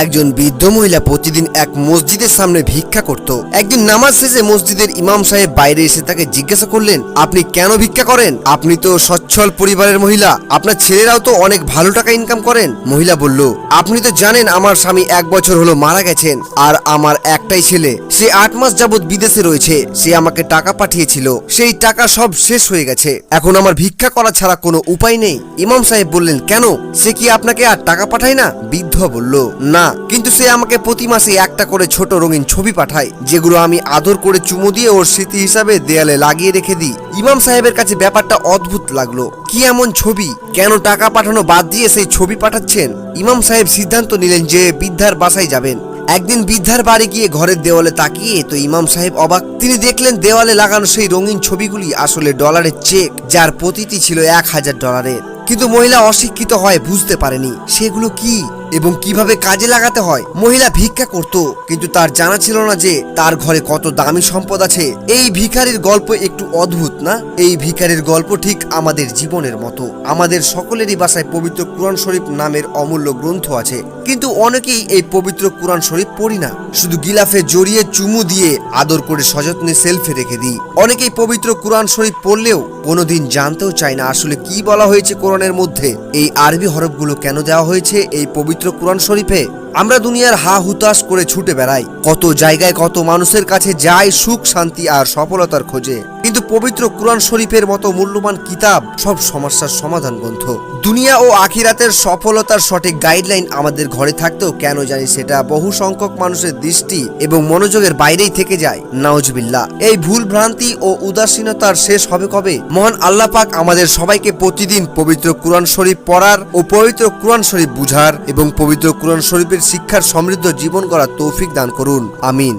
একজন বৃদ্ধ মহিলা প্রতিদিন এক মসজিদের সামনে ভিক্ষা করত। একদিন নামাজ শেষে মসজিদের ইমাম সাহেব বাইরে এসে তাকে জিজ্ঞাসা করলেন, আপনি কেন ভিক্ষা করেন? আপনি তো সচ্ছল পরিবারের মহিলা, আপনার ছেলেরাও তো অনেক ভালো টাকা ইনকাম করেন। মহিলা বলল, আপনি তো জানেন আমার স্বামী এক বছর হলো মারা গেছেন, আর আমার একটাই ছেলে, সে আট মাস যাবৎ বিদেশে রয়েছে, সে আমাকে টাকা পাঠিয়েছিল, সেই টাকা সব শেষ হয়ে গেছে। এখন আমার ভিক্ষা করা ছাড়া কোনো উপায় নেই। ইমাম সাহেব বললেন, কেন? সে কি আপনাকে আর টাকা পাঠায় না? বৃদ্ধ বলল, না, কিন্তু সে আমাকে প্রতি মাসে একটা করে ছোট রঙিন ছবি পাঠায়, যেগুলো আমি আদর করে চুমু দিয়ে ওর স্মৃতি হিসাবে দেয়ালে লাগিয়ে রেখে দিই। ইমাম সাহেবের কাছে ব্যাপারটা অদ্ভুত লাগল। কি এমন ছবি? কেন টাকা পাঠানো বাদ দিয়ে সেই ছবি পাঠাচ্ছেন? ইমাম সাহেব সিদ্ধান্ত নিলেন যে বৃদ্ধার বাসায় যাবেন। একদিন বৃদ্ধার বাড়ি গিয়ে ঘরের দেওয়ালে তাকিয়ে তো ইমাম সাহেব অবাক। তিনি দেখলেন দেওয়ালে লাগানো সেই রঙিন ছবিগুলি আসলে ডলারের চেক, যার প্রতিটি ছিল এক হাজার ডলারের। কিন্তু মহিলা অশিক্ষিত হয় বুঝতে পারেনি, সেগুলো কি? এবং কীভাবে কাজে লাগাতে হয়। মহিলা ভিক্ষা করত, কিন্তু তার জানা ছিল না যে তার ঘরে কত দামি সম্পদ আছে। এই ভিখারির গল্প একটু অদ্ভুত না? এই ভিখারির গল্প ঠিক আমাদের জীবনের মতো। আমাদের সকলেরই বাসায় পবিত্র কোরআন শরীফ নামের অমূল্য গ্রন্থ আছে। কিন্তু অনেকেই এই পবিত্র কোরআন শরীফ পড়ি না। শুধু গিলাফে জড়িয়ে চুমু দিয়ে আদর করে সযত্নে সেলফে রেখে দিই। অনেকেই পবিত্র কোরআন শরীফ পড়লেও কোনোদিন জানতেও চায় না আসলে কি বলা হয়েছে কোরআনের মধ্যে। এই আরবি হরফগুলো কেন দেওয়া হয়েছে? এই পবিত্র কোরআন শরীফে আমরা দুনিয়ার হা হুতাশ করে ছুটে বেড়াই। কত জায়গায় কত মানুষের কাছে যায় সুখ, শান্তি আর সফলতার খোঁজে। কিন্তু পবিত্র কোরআন শরীফের মতো মূল্যবান কিতাব সব সমস্যার সমাধান গ্রন্থ দুনিয়া ও আখিরাতের সফলতার সঠিক গাইডলাইন আমাদের ঘরে থাকতেও কেন জানি সেটা বহু সংখ্যক মানুষের দৃষ্টি এবং মনোযোগের বাইরেই থেকে যায়। নাউজবিল্লা এই ভুল ভ্রান্তি ও উদাসীনতার শেষ হবে কবে? মহান আল্লাহ পাক আমাদের সবাইকে প্রতিদিন পবিত্র কোরআন শরীফ পড়ার ও পবিত্র কোরআন শরীফ বুঝার এবং পবিত্র কোরআন শরীফের শিক্ষার সমৃদ্ধ জীবন গড়ার তৌফিক দান করুন। আমিন।